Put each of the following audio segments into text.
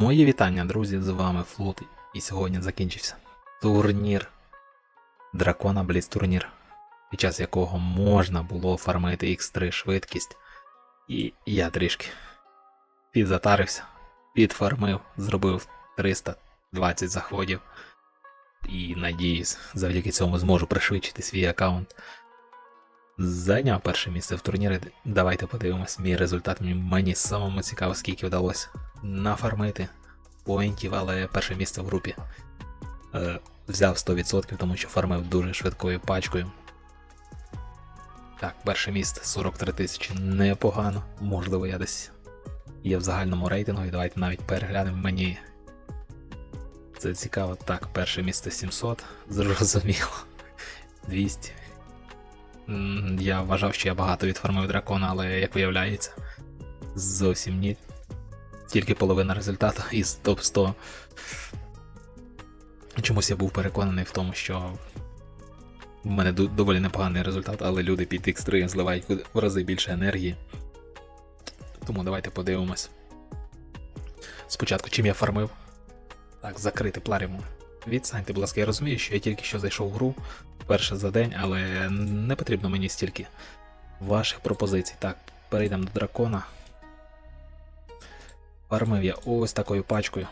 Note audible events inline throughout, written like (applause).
Мої вітання, друзі, з вами Флот, і сьогодні закінчився турнір Дракона Бліц турнір, під час якого можна було фармити X3 швидкість. І я трішки підзатарився, підфармив, зробив 320 заходів. І надіюсь, завдяки цьому зможу пришвидшити свій аккаунт. Зайняв перше місце в турнірі. Давайте подивимось мій результат. Мені- Мені самому цікаво, скільки вдалося нафармити поінтів, але перше місце в групі е, взяв 100%, тому що фармив дуже швидкою пачкою. Так, перше місце 43 тисячі непогано. Можливо, я десь є в загальному рейтингу, і давайте навіть переглянемо мені. Це цікаво. Так, перше місце 700, (laughs) зрозуміло. 200. Я вважав, що я багато відфармив дракона, але як виявляється, зовсім ні. Тільки половина результату із топ 100. Чомусь я був переконаний в тому, що в мене доволі непоганий результат, але люди під X3 зливають в рази більше енергії. Тому давайте подивимось. Спочатку, чим я фармив. Так, закрити пларіму. Відстаньте, будь ласка, я розумію, що я тільки що зайшов в гру вперше за день, але не потрібно мені стільки ваших пропозицій. Так, перейдемо до дракона. Фармив я ось такою пачкою.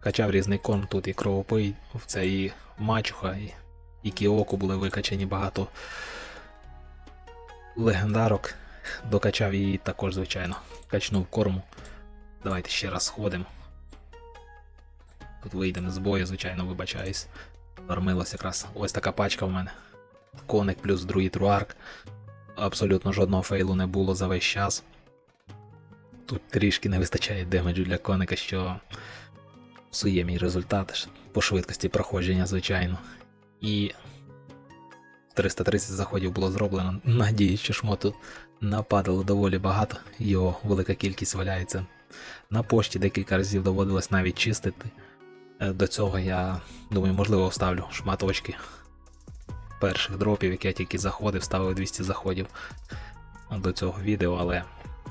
Качав різний корм, тут і кровопий, це і мачуха, і, і кіоку були викачані багато легендарок. Докачав її також, звичайно. Качнув корму. Давайте ще раз сходимо. Тут вийдемо з бою, звичайно, вибачаюсь. Фармилась якраз ось така пачка в мене. Коник плюс друїд руарк. Абсолютно жодного фейлу не було за весь час. Тут трішки не вистачає демеджу для коника, що псує мій результат по швидкості проходження, звичайно. І 330 заходів було зроблено. Надіюсь, що шмоту нападало доволі багато, його велика кількість валяється. На пошті декілька разів доводилось навіть чистити. Е, До цього я думаю, можливо, вставлю шматочки перших дропів, які я тільки заходив, ставив 200 заходів до цього відео, але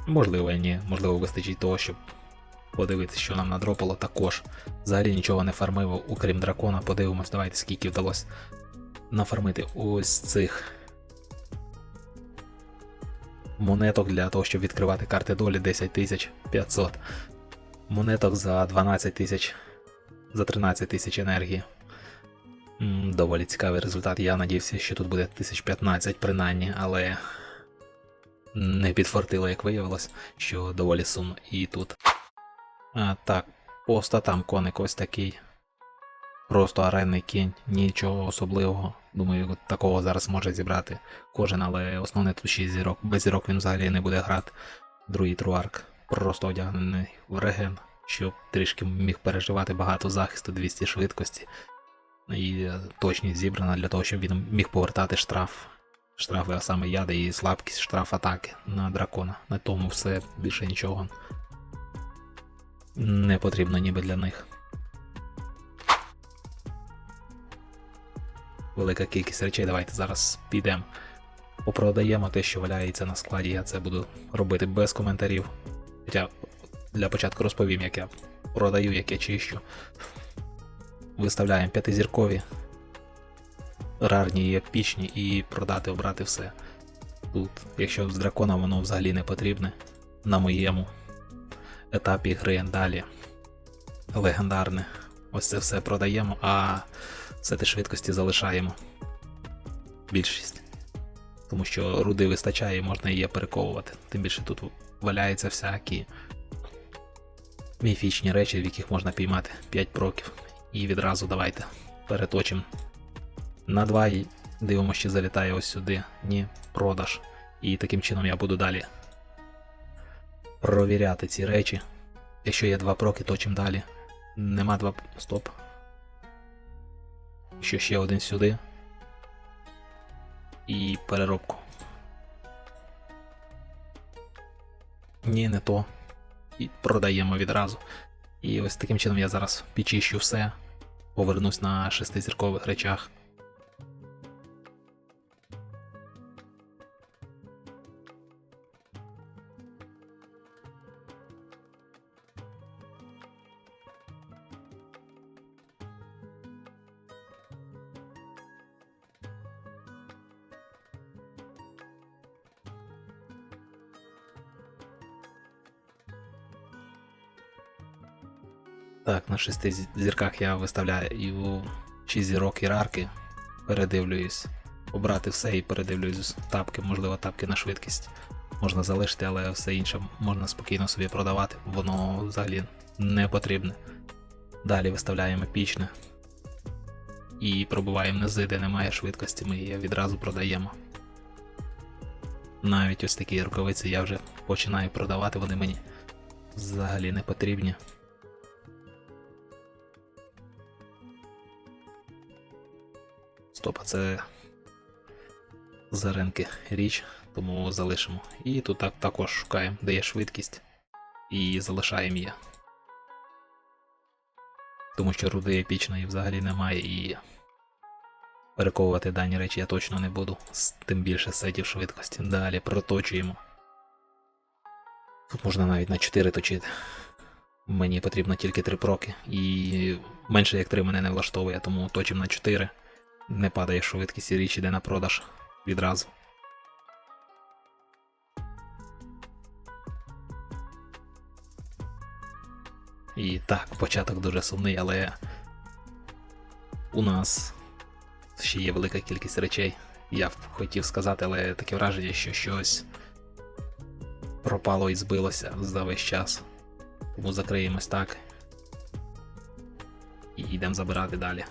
можливо ні, можливо, вистачить того, щоб подивитися, що нам надропало також. Взагалі нічого не фармив, окрім дракона. Подивимось, давайте скільки вдалося нафармити ось цих монеток для того, щоб відкривати карти долі 10 500. Монеток за 12 тисяч, за 13 тисяч енергії. Доволі цікавий результат. Я надіявся, що тут буде 1015 принаймні, але не підфартило, як виявилось, що доволі сумно і тут. А, так, по статам коник ось такий. Просто аренний кінь, нічого особливого. Думаю, такого зараз може зібрати кожен, але основне тут 6 зірок. Без зірок він взагалі не буде грати. Другий труарк просто одягнений в реген, щоб трішки міг переживати багато захисту, 200 швидкості. І е, точність зібрана для того, щоб він міг повертати штраф. Штрафи, а саме яди і слабкість штраф атаки на дракона. На тому все більше нічого не потрібно ніби для них. Велика кількість речей. Давайте зараз підемо. Попродаємо те, що валяється на складі. Я це буду робити без коментарів. Хоча для початку розповім, як я продаю, як я чищу. Виставляємо п'ятизіркові, рарні і епічні, і продати, обрати все. Тут, якщо з дракона воно взагалі не потрібне, на моєму етапі гри далі легендарне. Ось це все продаємо, а сети швидкості залишаємо. Більшість. Тому що руди вистачає і можна її перековувати. Тим більше тут валяються всякі міфічні речі, в яких можна піймати 5 проків. І відразу давайте переточимо на 2 і дивимося, чи залітає ось сюди. Ні, продаж. І таким чином я буду далі провіряти ці речі. Якщо є два проки, точим далі. Нема два. Стоп. Що ще один сюди. І переробку. Ні, не то. І продаємо відразу. І ось таким чином я зараз підчищу все. Повернусь на шестизіркових речах. Так, на шести зірках я виставляю 6 зірок ієрарки, передивлююсь, обрати все і передивлююсь тапки, можливо, тапки на швидкість можна залишити, але все інше можна спокійно собі продавати, воно взагалі не потрібне. Далі виставляємо епічне і пробуваємо низи, де немає швидкості, ми її відразу продаємо. Навіть ось такі рукавиці я вже починаю продавати, вони мені взагалі не потрібні. Стоп, а це за ринки річ, тому залишимо. І тут так, також шукаємо, де є швидкість, і залишаємо її. Тому що руди епічної взагалі немає і перековувати дані речі я точно не буду, тим більше сетів швидкості. Далі проточуємо. Тут можна навіть на 4 точити. Мені потрібно тільки 3 проки, і менше як 3 мене не влаштовує, тому точимо на 4. Не падає швидкість і річ іде на продаж відразу. І так, початок дуже сумний, але у нас ще є велика кількість речей. Я б хотів сказати, але таке враження, що щось пропало і збилося за весь час. Тому закриємось так. І йдемо забирати далі.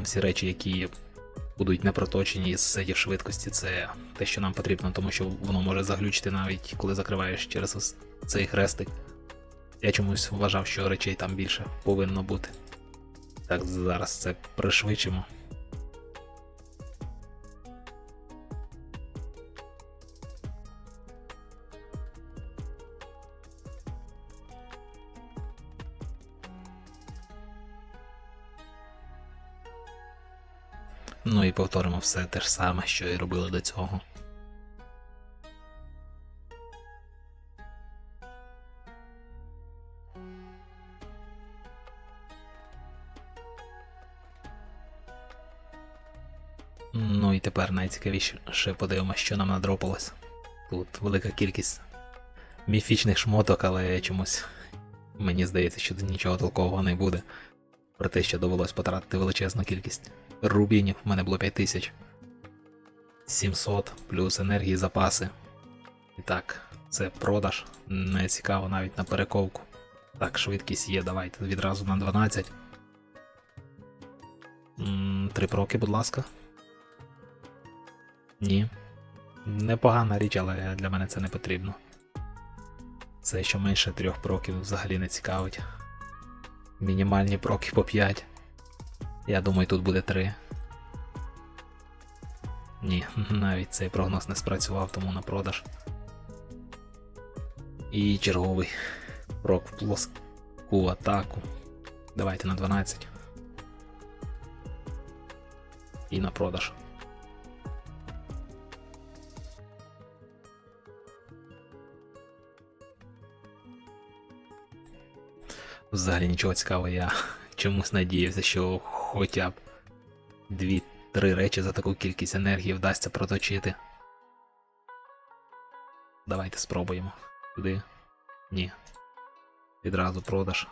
Там всі речі, які будуть непроточені з сетів швидкості, це те, що нам потрібно, тому що воно може заглючити навіть коли закриваєш через цей хрестик. Я чомусь вважав, що речей там більше повинно бути. Так, зараз це пришвидшимо. І повторимо все те ж саме, що і робили до цього. Ну і тепер найцікавіше подивимося, що нам надропалось. Тут велика кількість міфічних шмоток, але чомусь мені здається, що нічого толкового не буде. Про те, що довелось потратити величезну кількість рубінів, в мене було 5000. 700 плюс енергії запаси. І так, це продаж. Не цікаво навіть на перековку. Так, швидкість є, давайте відразу на 12. М, Три проки, будь ласка. Ні. Непогана річ, але для мене це не потрібно. Це що менше трьох проків взагалі не цікавить. Мінімальні проки по 5. Я думаю, тут буде 3. Ні, (laughs) навіть цей прогноз не спрацював, тому на продаж. І черговий прок в плоску атаку. Давайте на 12. І на продаж. Взагалі нічого цікавого, я (laughs) чомусь надіявся, що хоча б 2-3 речі за таку кількість енергії вдасться проточити. Давайте спробуємо. Куди? Ні. Відразу продаж.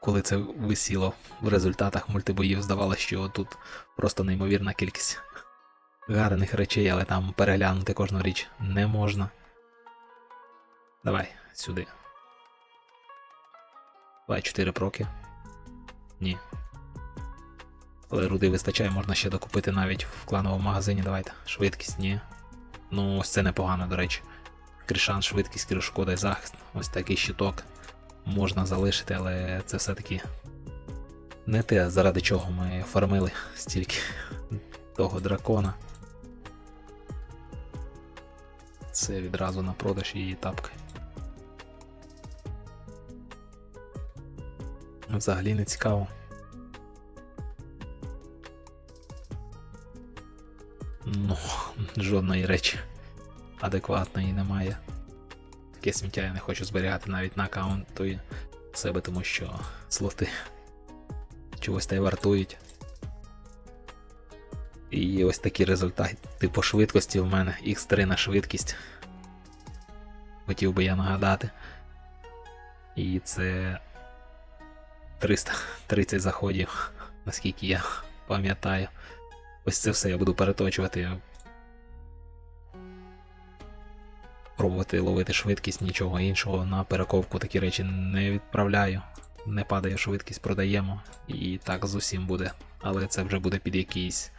Коли це висіло в результатах мультибоїв, здавалося, що тут просто неймовірна кількість (laughs) гарних речей, але там переглянути кожну річ не можна. Давай, сюди. Давай 4 проки. Ні. Але руди вистачає, можна ще докупити навіть в клановому магазині. Давайте. Швидкість, ні. Ну, ось це непогано, до речі. Кришан, швидкість, криш, шкода і захист. Ось такий щиток можна залишити, але це все-таки не те, заради чого ми фармили стільки того дракона. Це відразу на продаж її тапки. Взагалі не цікаво. Ну, жодної речі адекватної немає. Таке сміття я не хочу зберігати навіть на аккаунту себе, тому що слоти чогось та й вартують. І ось такі результати по швидкості в мене X3 на швидкість. Хотів би я нагадати. І це 330 заходів, наскільки я пам'ятаю. Ось це все я буду переточувати. Пробувати ловити швидкість, нічого іншого. На перековку такі речі не відправляю. Не падає швидкість, продаємо. І так з усім буде. Але це вже буде під якийсь.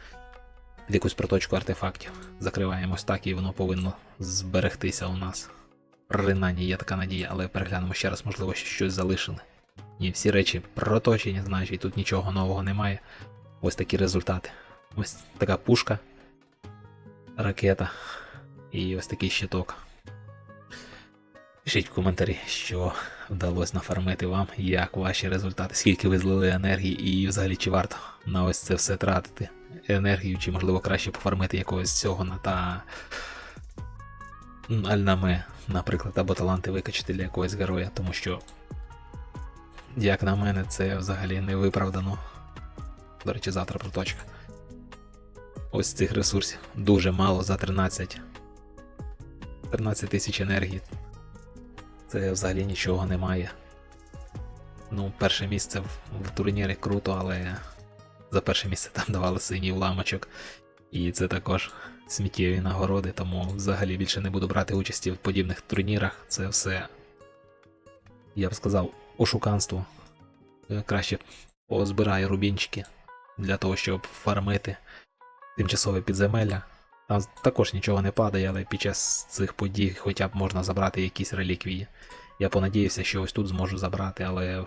Під якусь проточку артефактів. Закриваємо ось так і воно повинно зберегтися у нас. Принаймні є така надія, але переглянемо ще раз, можливо, щось залишили. Ні, всі речі проточені, значить тут нічого нового немає. Ось такі результати. Ось така пушка, ракета і ось такий щиток. Пишіть в коментарі, що вдалося нафармити вам, як ваші результати, скільки ви злили енергії, і взагалі чи варто на ось це все тратити енергію, чи можливо краще пофармити якогось цього на та альнаме, наприклад, або таланти викачати для якогось героя, тому що, як на мене, це взагалі не виправдано. До речі, завтра проточка. Ось цих ресурсів дуже мало за 13. 13 тисяч енергії. Це взагалі нічого немає. Ну, перше місце в, в турнірі круто, але за перше місце там давали синій уламочок. І це також сміттєві нагороди, тому взагалі більше не буду брати участі в подібних турнірах. Це все, я б сказав, ошуканство. Е, Краще позбираю рубінчики для того, щоб фармити тимчасове підземелля. Там також нічого не падає, але під час цих подій хоча б можна забрати якісь реліквії. Я понадіявся, що ось тут зможу забрати, але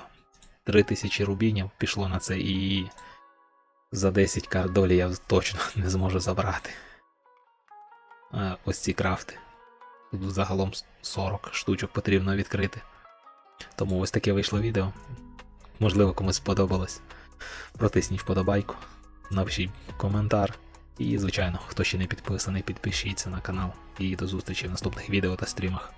3000 рубінів пішло на це і за 10 карт долі я точно (laughs) не зможу забрати. Ось ці крафти. Тут загалом 40 штучок потрібно відкрити. Тому ось таке вийшло відео. Можливо, комусь сподобалось. Протисніть вподобайку, напишіть коментар. І, звичайно, хто ще не підписаний, підпишіться на канал. І до зустрічі в наступних відео та стрімах.